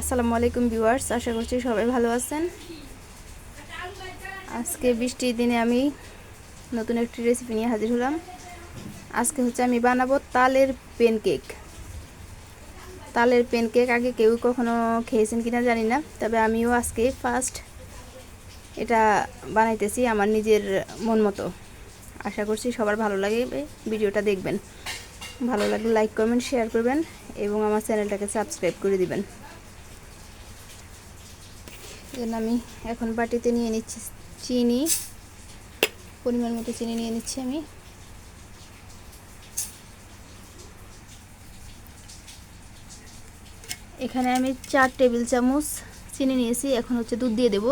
আসসালামু আলাইকুম ভিউয়ার্স, আশা করছি সবাই ভালো আছেন। আজকে বৃষ্টির দিনে আমি নতুন একটি রেসিপি নিয়ে হাজির হলাম। আজকে হচ্ছে আমি বানাবো তালের পেনকেক তালের পেনকেক আগে কেউ কখনো খেয়েছেন কিনা জানি না, তবে আমিও আজকে ফার্স্ট এটা বানাইতেছি আমার নিজের মন মতো। আশা করছি সবার ভালো লাগে ভিডিওটা দেখবেন। ভালো লাগলে লাইক কমেন্ট শেয়ার করবেন এবং আমার চ্যানেলটাকে সাবস্ক্রাইব করে দিবেন। জন্য আমি এখন বাটিতে নিয়ে নিচ্ছি চিনি, পরিমাণ মতো চিনি নিয়ে নিচ্ছি আমি। এখানে আমি চার টেবিল চামচ চিনি নিয়েছি, এখন হচ্ছে দুধ দিয়ে দেব।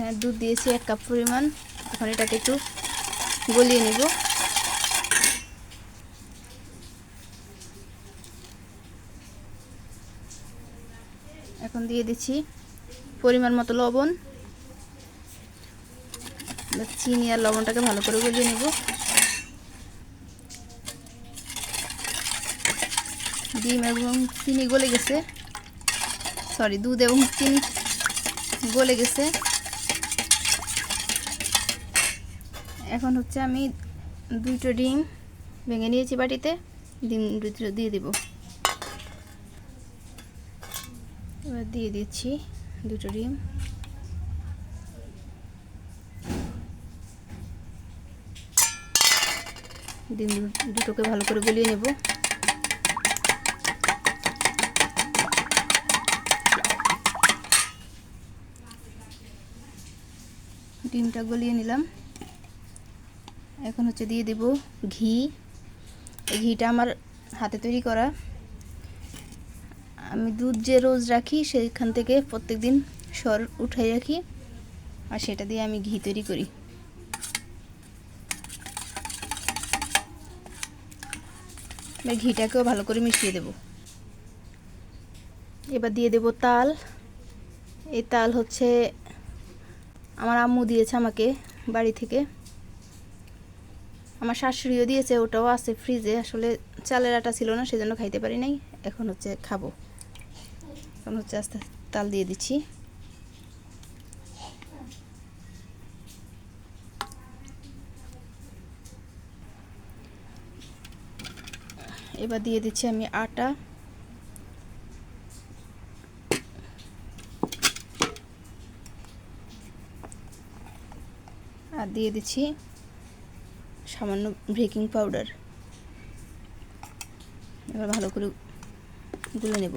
এখানে দুধ দিয়েছি এক কাপ পরিমাণ। এখন এটাকে একটু গলিয়ে নেব। এখন দিয়ে দিচ্ছি পরিমাণ মতো লবণ। চিনি আর লবণটাকে ভালো করে গলিয়ে নেব। ডিম এবং চিনি গলে গেছে। সরি দুধ এবং চিনি গলে গেছে। এখন হচ্ছে আমি দুটো ডিম ভেঙে নিয়েছি বাটিতে, ডিম দুটো দিয়ে দিব। এবার দিয়ে দিচ্ছি দুটো ডিম। ডিম দুটোকে ভালো করে গলিয়ে নেব। ডিমটা গলিয়ে নিলাম। এখন হচ্ছে দিয়ে দেব ঘি। ঘিটা আমার হাতে তৈরি করা। আমি দুধ যে রোজ রাখি সেইখান থেকে প্রত্যেক দিন সর উঠাই রাখি আর সেটা দিয়ে আমি ঘি তৈরি করি। ঘিটাকেও ভালো করে মিশিয়ে দেব। এবার দিয়ে দেব তাল। এই তাল হচ্ছে আমার আম্মু দিয়েছে আমাকে বাড়ি থেকে। আমার শাশুড়িও দিয়েছে, ওটাও আছে ফ্রিজে আসলে চালের আটা ছিল না, সেজন্য খাইতে পারি নাই। এখন হচ্ছে খাব। এখন হচ্ছে আস্তে তাল দিয়ে দিচ্ছি। এবার দিয়ে দিচ্ছি আমি আটা। আর দিয়ে দিচ্ছি সামান্য বেকিং পাউডার। এবার ভালো করে গুলে নেব।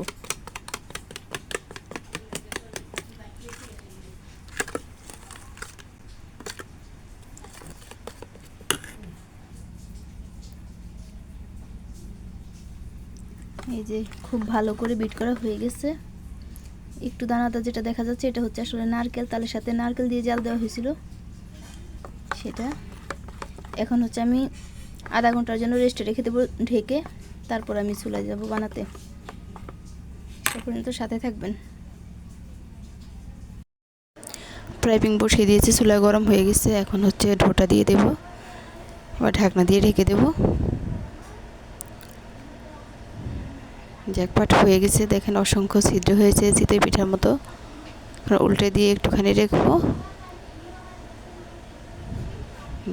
এই যে খুব ভালো করে বিট করা হয়ে গেছে। একটু দানাটা যেটা দেখা যাচ্ছে, এটা হচ্ছে আসলে নারকেল। তালের সাথে নারকেল দিয়ে জাল দেওয়া হয়েছিল। সেটা এখন হচ্ছে আমি আধা ঘণ্টার জন্য রেস্টে রেখে দেবো, ঢেকে তারপর আমি চুলায় যাব বানাতে। পর্যন্ত সাথে থাকবেন। ফ্রাইপিং বসিয়ে দিয়েছি, চুলা গরম হয়ে গেছে, এখন হচ্ছে ঢোটা দিয়ে দেব বা ঢাকনা দিয়ে ঢেকে দেব। জ্যাকপাট হয়ে গেছে, দেখেন অসংখ্য ছিদ্র হয়েছে চিতই পিঠার মতো। উল্টে দিয়ে একটুখানি রেখবো।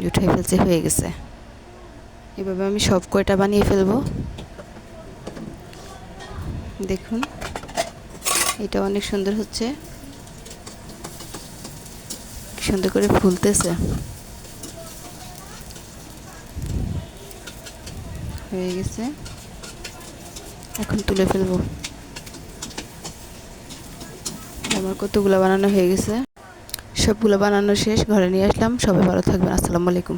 উঠে ফেলছে, হয়ে গেছে। এভাবে আমি সব কয়টা বানিয়ে ফেলব? দেখুন, এটা অনেক সুন্দর হচ্ছে। সুন্দর করে ফুলতেছে। হয়ে গেছে। এখন তুলে ফেলব। আমার কতগুলো বানানো হয়ে গেছে। সবগুলো বানানো শেষ ঘরে নিয়ে আসলাম। সবাই ভালো থাকবেন। আসসালামু আলাইকুম।